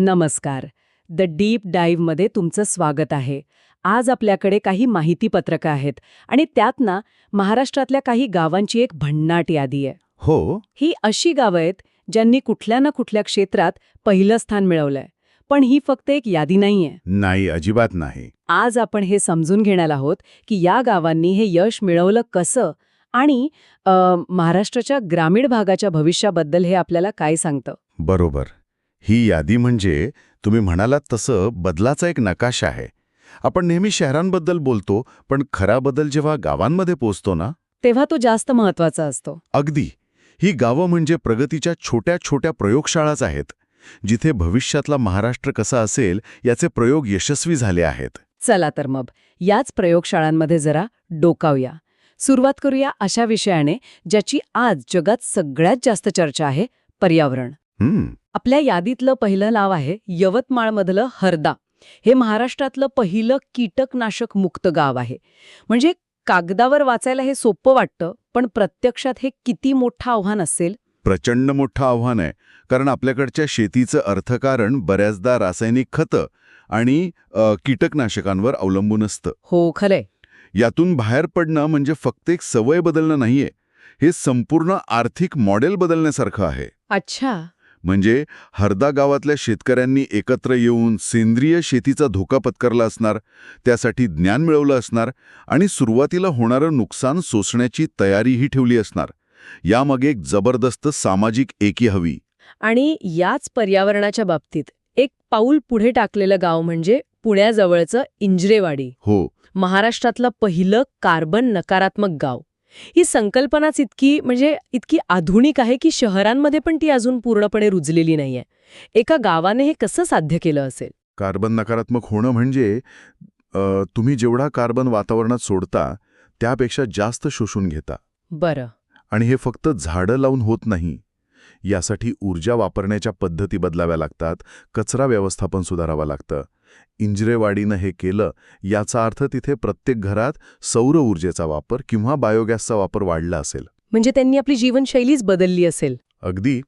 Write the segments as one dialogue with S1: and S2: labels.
S1: नमस्कार. The deep डाईव्हमध्ये तुमचं स्वागत आहे. आज आपल्याकडे काही माहिती पत्रकं आहेत आणि त्यात ना महाराष्ट्रातल्या काही गावांची एक भन्नाट यादी आहे.
S2: हो.
S1: ही अशी गावं आहेत ज्यांनी कुठल्या ना कुठल्या क्षेत्रात पहिलं स्थान मिळवलंय. पण ही फक्त एक यादी नाहीये.
S2: नाही अजिबात नाही.
S1: आज आपण हे समजून घेणार आहोत की या गावांनी हे यश मिळवलं कसं आणि अ, महाराष्ट्राच्या ग्रामीण भागाच्या भविष्याबद्दल हे आपल्याला काय सांगतं?
S2: बरोबर. ही यादी म्हणजे तुम्ही म्हणालात तसं बदलाचा एक नकाशा आहे. आपण नेहमी शहरांबद्दल बोलतो पण खरा बदल जेव्हा गावांमध्ये पोचतो ना?
S1: तेव्हा तो जास्त महत्त्वाचा असतो.
S2: अगदी. ही गावं म्हणजे प्रगतीच्या छोट्या छोट्या प्रयोगशाळाच आहेत. जिथे भविष्यातला महाराष्ट्र कसा असेल याचे प्रयोग यशस्वी झाले आहेत.
S1: चला तर मग याच प्रयोगशाळांमध्ये जरा डोकावूया. सुरुवात करूया अशा विषयाने ज्याची आज जगात सगळ्यात जास्त चर्चा आहे पर्यावरण. आपल्या यादीतलं पहिलं नाव आहे यवतमाळमधलं हरदा. हे महाराष्ट्रातलं पहिलं कीटकनाशक मुक्त गाव आहे. म्हणजे कागदावर वाचायला हे सोपं वाटतं पण प्रत्यक्षात हे किती मोठं आव्हान असेल?
S2: प्रचंड मोठं आव्हान आहे. कारण आपल्याकडच्या शेतीचं अर्थकारण बऱ्याचदा रासायनिक खतं आणि कीटकनाशकांवर अवलंबून असतं.
S1: हो खरंय.
S2: यातून बाहेर पडणं म्हणजे फक्त एक सवय बदलणं नाहीये. हे संपूर्ण आर्थिक मॉडेल बदलण्यासारखं आहे.
S1: अच्छा.
S2: म्हणजे हरदा गावातल्या शेतकऱ्यांनी एकत्र येऊन सेंद्रिय शेतीचा धोका पत्करला असणार त्यासाठी ज्ञान मिळवलं असणार आणि सुरुवातीला होणारं नुकसान सोसण्याची तयारीही ठेवली असणार. यामागे एक जबरदस्त सामाजिक एकी हवी.
S1: आणि याच पर्यावरणाच्या बाबतीत एक पाऊल पुढे टाकलेलं गाव म्हणजे पुण्याजवळचं इंजरेवाडी.
S2: हो.
S1: महाराष्ट्रातलं पहिलं कार्बन नकारात्मक गाव. ही संकल्पनाच इतकी म्हणजे इतकी आधुनिक आहे की शहरांमध्ये पण ती अजून पूर्णपणे रुजलेली नाहीये. एका गावाने हे कसं साध्य केलं असेल?
S2: कार्बन नकारात्मक होणं म्हणजे तुम्ही जेवढा कार्बन वातावरणात सोडता त्यापेक्षा जास्त शोषून घेता.
S1: बरं.
S2: आणि हे फक्त झाडं लावून होत नाही. यासाठी ऊर्जा वापरण्याच्या पद्धती बदलाव्या लागतात कचरा व्यवस्थापन सुधारावं लागतं. इंजरेवाडीनं हे केलं याचा अर्थ तिथे प्रत्येक घरात सौर ऊर्जेचा वापर किंवा बायोगॅसचा वापर वाढला असेल.
S1: म्हणजे त्यांनी आपली जीवनशैलीच बदलली असेल.
S2: अगदी.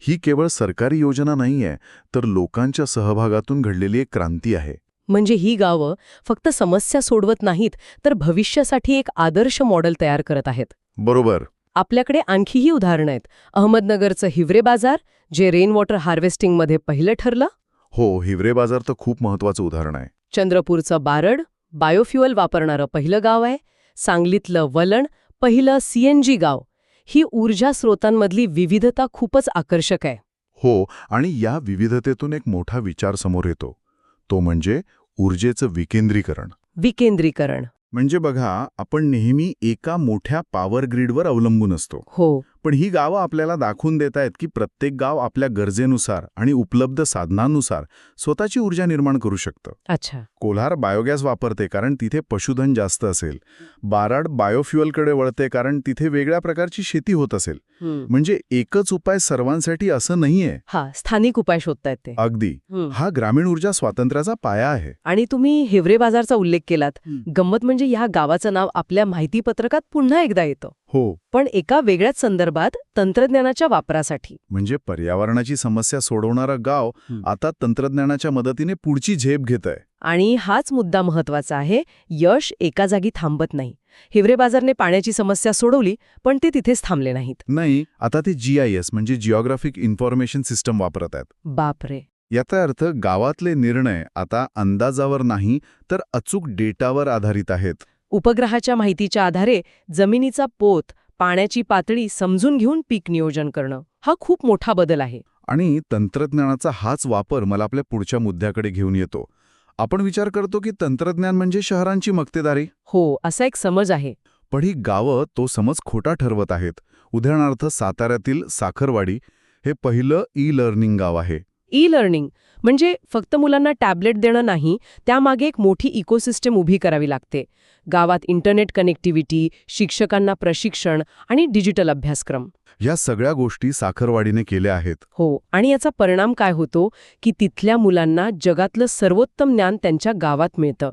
S2: ही केवळ सरकारी योजना नाहीये तर लोकांच्या सहभागातून घडलेली एक क्रांती आहे.
S1: म्हणजे ही गावं फक्त समस्या सोडवत नाहीत तर भविष्यासाठी एक आदर्श मॉडेल तयार करत आहेत.
S2: बरोबर.
S1: आपल्याकडे आणखीही उदाहरणं आहेत. अहमदनगरचं हिवरे बाजार जे रेन वॉटर हार्वेस्टिंगमध्ये पहिलं ठरलं?
S2: हो हिवरे बाजार तर खूप महत्वाचं उदाहरण आहे.
S1: चंद्रपूरचं बारड बायोफ्युअल वापरणारं पहिलं गाव आहे. सांगलीतलं वलण पहिलं सीएनजी गाव. ही ऊर्जा स्रोतांमधली विविधता खूपच आकर्षक आहे.
S2: हो आणि या विविधतेतून एक मोठा विचार समोर येतो. तो म्हणजे ऊर्जेचं विकेंद्रीकरण.
S1: विकेंद्रीकरण.
S2: म्हणजे बघा आपण नेहमी एका मोठ्या पॉवर ग्रीडवर अवलंबून असतो.
S1: हो.
S2: पण ही गावं आपल्याला दाखवून देत आहेत की प्रत्येक गाव आपल्या गरजेनुसार आणि उपलब्ध साधनांनुसार स्वतःची ऊर्जा निर्माण करू शकतं.
S1: अच्छा.
S2: कोल्हार बायोगॅस वापरते कारण तिथे पशुधन जास्त असेल. बाराड बायोफ्युअलकडे वळते कारण तिथे वेगळ्या प्रकारची शेती होत असेल. म्हणजे एकच उपाय सर्वांसाठी असं नाहीये.
S1: हा स्थानिक उपाय शोधतायत ते.
S2: अगदी.
S1: हं.
S2: ग्रामीण ऊर्जा स्वातंत्र्याचा पाया आहे.
S1: आणि तुम्ही हिवरे बाजारचा उल्लेख केलात. गंमत म्हणजे ह्या गावाचं नाव आपल्या माहितीपत्रकात पुन्हा एकदा येतं.
S2: हो.
S1: पण एका वेगळ्याच संदर्भात तंत्रज्ञानाच्या वापरासाठी.
S2: म्हणजे पर्यावरणाची समस्या सोडवणारं गाव. आता तंत्रज्ञानाच्या मदतीने पुढची झेप घेत आहे
S1: आणि हाच मुद्दा महत्त्वाचा आहे यश एका जागी थांबत नाही. हिवरे बाजारने पाण्याची समस्या सोडवली पण ते तिथेच थांबले नाहीत.
S2: नाही आता ते जी आय एस म्हणजे जिओग्राफिक इन्फॉर्मेशन सिस्टम वापरत आहेत.
S1: बापरे.
S2: याचा अर्थ गावातले निर्णय आता अंदाजावर नाही तर अचूक डेटावर आधारित आहेत.
S1: उपग्रहाच्या माहितीच्या आधारे जमिनीचा पोत पाण्याची पातळी समजून घेऊन पीक नियोजन करणं. हा खूप मोठा बदल आहे.
S2: आणि तंत्रज्ञानाचा हाच वापर मला आपल्या पुढच्या मुद्द्याकडे घेऊन येतो. आपण विचार करतो की तंत्रज्ञान म्हणजे शहरांची मक्तेदारी?
S1: हो असा एक समज आहे.
S2: पण ही गावं तो समज खोटा ठरवत आहेत. उदाहरणार्थ साताऱ्यातील साखरवाडी हे पहिलं ई लर्निंग गाव आहे.
S1: ई लर्निंग म्हणजे फक्त मुलांना टॅबलेट देणं नाही त्यामागे एक मोठी इकोसिस्टम उभी करावी लागते. गावात इंटरनेट कनेक्टिव्हिटी शिक्षकांना प्रशिक्षण आणि डिजिटल अभ्यासक्रम.
S2: या सगळ्या गोष्टी साखरवाडीने केल्या आहेत.
S1: हो आणि याचा परिणाम काय होतो की तिथल्या मुलांना जगातलं सर्वोत्तम ज्ञान त्यांच्या गावात मिळतं.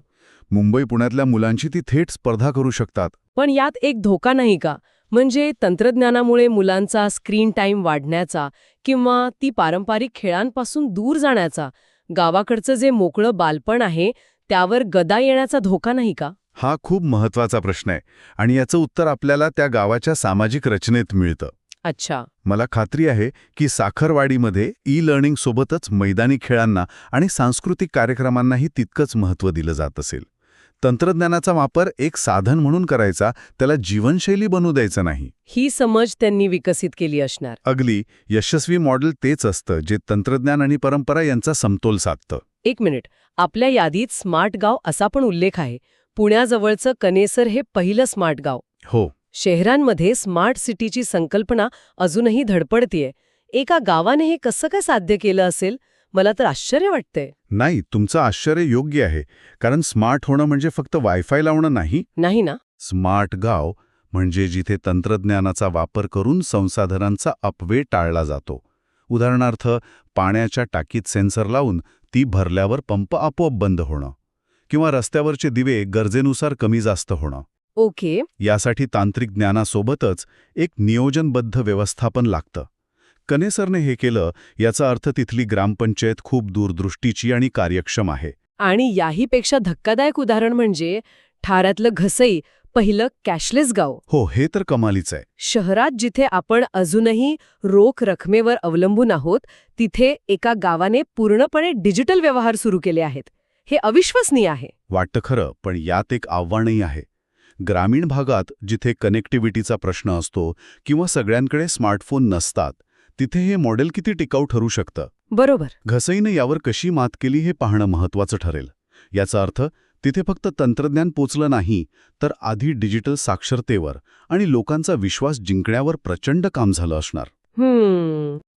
S2: मुंबई पुण्यातल्या मुलांची ती थेट स्पर्धा करू शकतात.
S1: पण यात एक धोका नाही का? म्हणजे तंत्रज्ञानामुळे मुलांचा स्क्रीन टाईम वाढण्याचा किंवा ती पारंपरिक खेळांपासून दूर जाण्याचा गावाकडचं जे मोकळं बालपण आहे त्यावर गदा येण्याचा धोका नाही का?
S2: हा खूप महत्त्वाचा प्रश्न आहे आणि याचं उत्तर आपल्याला त्या गावाच्या सामाजिक रचनेत मिळतं.
S1: अच्छा.
S2: मला खात्री आहे की साखरवाडीमध्ये ई लर्निंग सोबतच मैदानी खेळांना आणि सांस्कृतिक कार्यक्रमांनाही तितकंच महत्त्व दिलं जात असेल. तंत्रज्ञानाचा वापर एक साधन म्हणून करायचा त्याला जीवनशैली बनू द्यायचं नाही.
S1: ही समज त्यांनी विकसित केली असणार.
S2: अगली यशस्वी मॉडेल तेच असतं जे तंत्रज्ञान आणि परंपरा यांचा समतोल साधतं.
S1: एक मिनिट. आपल्या यादीत स्मार्ट गाव असा पण उल्लेख आहे. पुण्याजवळचं कनेसर हे पहिलं स्मार्ट गाव.
S2: हो.
S1: शहरांमध्ये स्मार्ट सिटीची संकल्पना अजूनही धडपडतीये. एका गावाने हे कसं काय साध्य केलं असेल? मला तर आश्चर्य वाटतंय.
S2: नाही तुमचं आश्चर्य योग्य आहे कारण स्मार्ट होणं म्हणजे फक्त वायफाय लावणं नाही.
S1: नाही ना?
S2: स्मार्ट गाव म्हणजे जिथे तंत्रज्ञानाचा वापर करून संसाधनांचा अपव्यय टाळला जातो. उदाहरणार्थ पाण्याच्या टाकीत सेन्सर लावून ती भरल्यावर पंप आपोआप बंद होणं किंवा रस्त्यावरचे दिवे गरजेनुसार कमी जास्त होणं.
S1: ओके.
S2: यासाठी तांत्रिक ज्ञानासोबतच एक नियोजनबद्ध व्यवस्थापन लागतं. कनेसरने हे केलं याचा अर्थ तिथली ग्रामपंचायत खूप दूरदृष्टीची आणि कार्यक्षम आहे.
S1: आणि याहीपेक्षा धक्कादायक उदाहरण म्हणजे ठाण्यातलं घसई पहिलं कॅशलेस गाव.
S2: हो हे तर कमालीच आहे.
S1: शहरात जिथे आपण अजूनही रोख रकमेवर अवलंबून आहोत तिथे एका गावाने पूर्णपणे डिजिटल व्यवहार सुरू केले आहेत. हे अविश्वसनीय आहे.
S2: वाटतं खरं पण यात एक आव्हानही आहे. ग्रामीण भागात जिथे कनेक्टिव्हिटीचा प्रश्न असतो किंवा सगळ्यांकडे स्मार्टफोन नसतात तिथे हे मॉडेल किती टिकाऊ ठरू शकतं?
S1: बरोबर.
S2: घसईने यावर कशी मात केली हे पाहणं महत्वाचं ठरेल. याचा अर्थ तिथे फक्त तंत्रज्ञान पोचलं नाही तर आधी डिजिटल साक्षरतेवर आणि लोकांचा विश्वास जिंकण्यावर प्रचंड काम झालं असणार.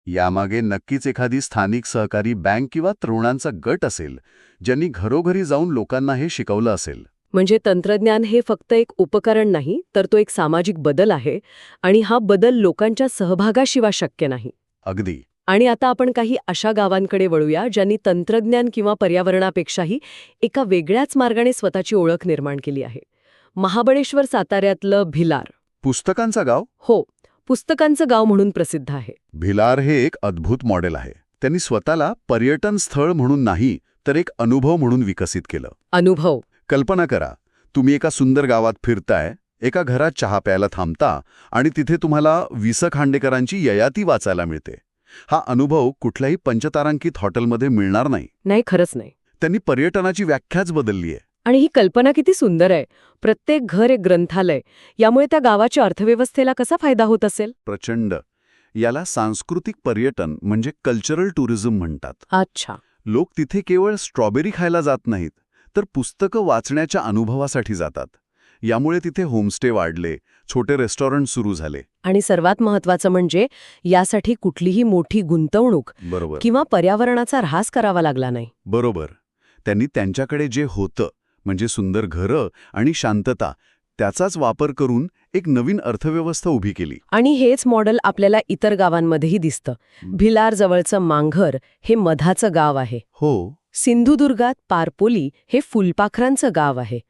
S2: यामागे नक्कीच एखादी स्थानिक सहकारी बँक किंवा तरुणांचा गट असेल ज्यांनी घरोघरी जाऊन लोकांना हे शिकवलं असेल.
S1: म्हणजे तंत्रज्ञान हे फक्त एक उपकरण नाही तर तो एक सामाजिक बदल आहे आणि हा बदल लोकांच्या सहभागाशिवाय शक्य नाही.
S2: अगदी.
S1: आणि आता आपण काही अशा गावांकडे वळूया ज्यांनी तंत्रज्ञान किंवा पर्यावरणापेक्षाही एका वेगळ्याच मार्गाने स्वतःची ओळख निर्माण केली आहे. महाबळेश्वर साताऱ्यातलं भिलार.
S2: पुस्तकांचा गाव?
S1: हो पुस्तकांचं गाव म्हणून प्रसिद्ध आहे.
S2: भिलार हे एक अद्भुत मॉडेल आहे. त्यांनी स्वतःला पर्यटन स्थळ म्हणून नाही तर एक अनुभव म्हणून विकसित केलं.
S1: अनुभव.
S2: कल्पना करा तुम्ही एका सुंदर गावात फिरताय एका घरात चहा प्यायला थांबता आणि तिथे तुम्हाला विस खांडेकरांची ययाती वाचायला मिळते. हा अनुभव कुठल्याही पंचतारांकित हॉटेलमध्ये मिळणार नाही.
S1: नाही खरंच नाही.
S2: त्यांनी पर्यटनाची व्याख्याच बदलली आहे.
S1: आणि ही कल्पना किती सुंदर आहे. प्रत्येक घर एक ग्रंथालय यामुळे त्या गावाच्या अर्थव्यवस्थेला कसा फायदा होत असेल?
S2: प्रचंड. याला सांस्कृतिक पर्यटन म्हणजे कल्चरल टुरिझम म्हणतात.
S1: अच्छा.
S2: लोक तिथे केवळ स्ट्रॉबेरी खायला जात नाहीत. तर पुस्तकं वाचण्याच्या अनुभवासाठी जातात. यामुळे तिथे होमस्टे वाढले छोटे रेस्टॉरंट सुरू झाले.
S1: आणि सर्वात महत्वाचं म्हणजे यासाठी कुठलीही मोठी गुंतवणूक
S2: बरोबर.
S1: किंवा पर्यावरणाचा ऱ्हास करावा लागला नाही.
S2: बरोबर. त्यांनी त्यांच्याकडे जे होतं म्हणजे सुंदर घरं आणि शांतता त्याचाच वापर करून एक नवीन अर्थव्यवस्था उभी केली.
S1: आणि हेच मॉडेल आपल्याला इतर गावांमध्येही दिसतं. भिलार जवळचं मांघर हे मधाचं गाव आहे.
S2: हो.
S1: सिंधुदुर्गात पारपोली हे फुलपाखरांचं गाव आहे.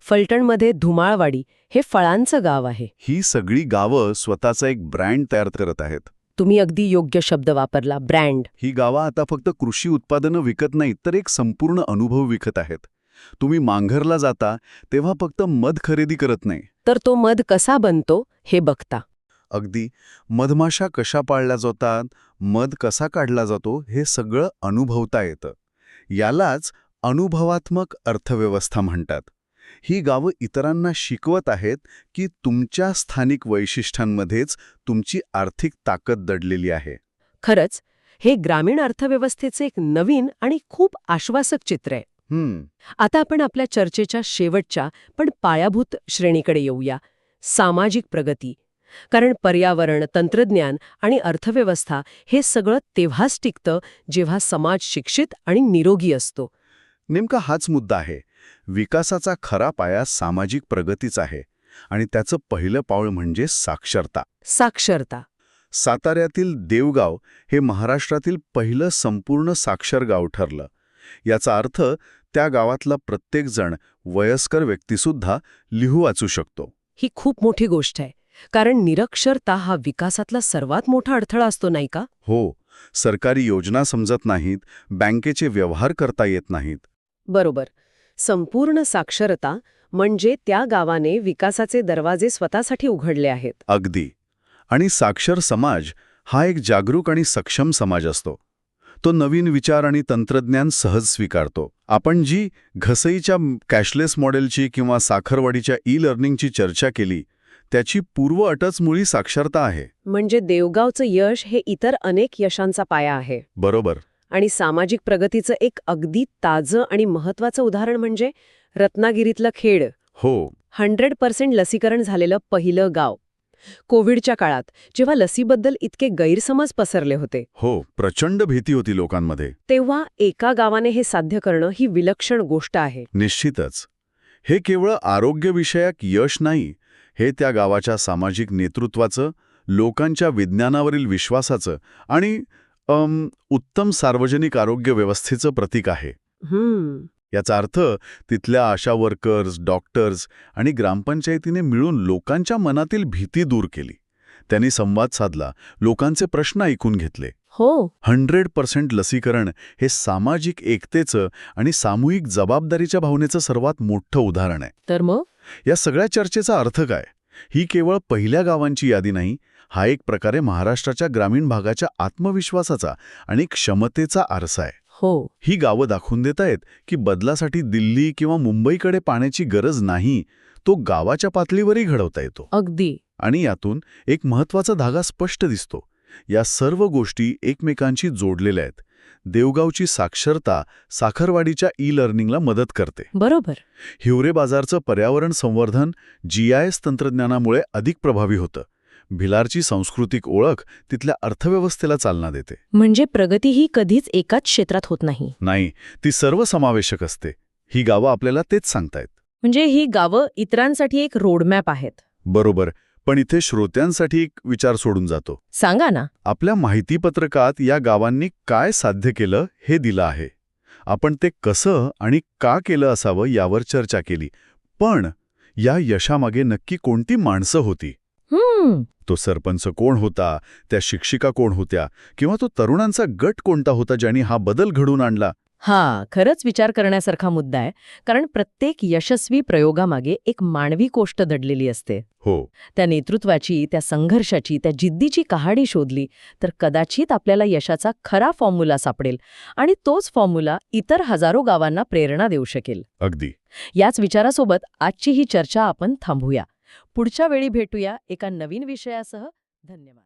S1: फलटणमध्ये धुमाळवाडी हे फळांचं गाव आहे.
S2: ही सगळी गावं स्वतःचा एक ब्रँड तयार करत आहेत.
S1: तुम्ही अगदी योग्य शब्द वापरला ब्रँड.
S2: ही गावं आता फक्त कृषी उत्पादनं विकत नाहीत तर एक संपूर्ण अनुभव विकत आहेत. तुम्ही मांघरला जाता तेव्हा फक्त मध खरेदी करत नाही.
S1: तर तो मध कसा बनतो हे बघता.
S2: अगदी मधमाशा कशा पाळल्या जातात मध कसा काढला जातो हे सगळं अनुभवता येतं. यालाच अनुभवात्मक अर्थव्यवस्था म्हणतात. ही गावं इतरांना शिकवत आहेत की तुमच्या स्थानिक वैशिष्ट्यांमध्येच तुमची आर्थिक ताकद दडलेली आहे.
S1: खरंच हे ग्रामीण अर्थव्यवस्थेचे एक नवीन आणि खूप आश्वासक चित्र आहे.
S2: हम्म.
S1: आता आपण आपल्या चर्चेच्या शेवटच्या पण पायाभूत श्रेणीकडे येऊया. सामाजिक प्रगती. कारण पर्यावरण तंत्रज्ञान आणि अर्थव्यवस्था हे सगळं तेव्हाच टिकतं जेव्हा समाज शिक्षित आणि निरोगी असतो.
S2: नेमका हाच मुद्दा आहे. विकासाचा खरा पाया सामाजिक प्रगतीच आहे आणि त्याचं पहिलं पाऊल म्हणजे साक्षरता.
S1: साक्षरता.
S2: साताऱ्यातील देवगाव हे महाराष्ट्रातील पहिलं संपूर्ण साक्षर गाव ठरलं. याचा अर्थ त्या गावातला प्रत्येकजण वयस्कर व्यक्तीसुद्धा लिहू वाचू शकतो.
S1: ही खूप मोठी गोष्ट आहे. कारण निरक्षरता हा विकासातला सर्वात मोठा अडथळा असतो नाही का?
S2: हो. सरकारी योजना समजत नाहीत बँकेचे व्यवहार करता येत नाहीत.
S1: बरोबर. संपूर्ण साक्षरता म्हणजे त्या गावाने विकासाचे दरवाजे स्वतःसाठी उघडले आहेत.
S2: अगदी. आणि साक्षर समाज हा एक जागरूक आणि सक्षम समाज असतो. तो नवीन विचार आणि तंत्रज्ञान सहज स्वीकारतो. आपण जी घसईच्या कॅशलेस मॉडेलची किंवा साखरवाडीच्या ई लर्निंगची चर्चा केली त्याची पूर्व अटच मुळी साक्षरता आहे.
S1: म्हणजे देवगावचं यश हे इतर अनेक यशांचा पाया आहे.
S2: बरोबर.
S1: आणि सामाजिक प्रगतीचं एक अगदी ताजं आणि महत्वाचं उदाहरण म्हणजे रत्नागिरीतलं खेड.
S2: हो.
S1: हंड्रेड पर्सेंट लसीकरण झालेलं पहिलं गाव. कोविडच्या काळात जेव्हा लसीबद्दल इतके गैरसमज पसरले होते.
S2: हो प्रचंड भीती होती लोकांमध्ये.
S1: तेव्हा एका गावाने हे साध्य करणं ही विलक्षण गोष्ट आहे.
S2: निश्चितच. हे केवळ आरोग्यविषयक यश नाही हे त्या गावाच्या सामाजिक नेतृत्वाचं लोकांच्या विज्ञानावरील विश्वासाचं आणि उत्तम सार्वजनिक आरोग्य व्यवस्थेचं प्रतीक आहे. याचा अर्थ तिथल्या आशा वर्कर्स डॉक्टर्स आणि ग्रामपंचायतीने मिळून लोकांच्या मनातील भीती दूर केली. त्यांनी संवाद साधला लोकांचे प्रश्न ऐकून घेतले.
S1: हो.
S2: हंड्रेड पर्सेंट लसीकरण हे सामाजिक एकतेचं आणि सामूहिक जबाबदारीच्या भावनेचं सर्वात मोठं उदाहरण आहे.
S1: तर मग?
S2: या सगळ्या चर्चेचा अर्थ काय? ही केवळ पहिल्या गावांची यादी नाही हा एक प्रकारे महाराष्ट्राच्या ग्रामीण भागाच्या आत्मविश्वासाचा आणि क्षमतेचा आरसा आहे.
S1: हो.
S2: ही गावं दाखवून देत आहेत की बदलासाठी दिल्ली किंवा मुंबईकडे पाण्याची गरज नाही तो गावाच्या पातळीवरही घडवता येतो.
S1: अगदी.
S2: आणि यातून एक महत्त्वाचा धागा स्पष्ट दिसतो. या सर्व गोष्टी एकमेकांशी जोडलेल्या आहेत. देवगावची साक्षरता साखरवाडीच्या ई लर्निंगला मदत करते.
S1: बरोबर.
S2: हिवरे बाजारचं पर्यावरण संवर्धन जीआयएस तंत्रज्ञानामुळे अधिक प्रभावी होतं. भिलारची सांस्कृतिक ओळख तिथल्या अर्थव्यवस्थेला चालना देते.
S1: म्हणजे प्रगती ही कधीच एकाच क्षेत्रात होत नाही.
S2: नाही ती सर्वसमावेशक असते. ही गावं आपल्याला तेच सांगतायत.
S1: म्हणजे ही गावं इतरांसाठी एक रोडमॅप आहेत.
S2: बरोबर. पण इथे श्रोत्यांसाठी एक विचार सोडून जातो.
S1: सांगा ना.
S2: आपल्या माहितीपत्रकात या गावांनी काय साध्य केलं हे दिलं आहे. आपण ते कसं आणि का केलं असावं यावर चर्चा केली. पण या यशामागे नक्की कोणती माणसं होती?
S1: हम्म.
S2: तो सरपंच कोण होता? त्या शिक्षिका कोण होत्या? किंवा तो तरुणांचा गट कोणता होता ज्यांनी हा बदल घडवून आणला?
S1: हा खरंच विचार करण्यासारखा मुद्दा आहे. कारण प्रत्येक यशस्वी प्रयोगामागे एक मानवी गोष्ट दडलेली असते.
S2: हो.
S1: त्या नेतृत्वाची त्या संघर्षाची त्या जिद्दीची कहाणी शोधली तर कदाचित आपल्याला यशाचा खरा फॉर्म्युला सापडेल आणि तोच फॉर्म्युला इतर हजारो गावांना प्रेरणा देऊ शकेल.
S2: अगदी.
S1: याच विचारासोबत आजची ही चर्चा आपण थांबूया. पुढच्या वेळी भेटूया एका नवीन विषयासह. धन्यवाद.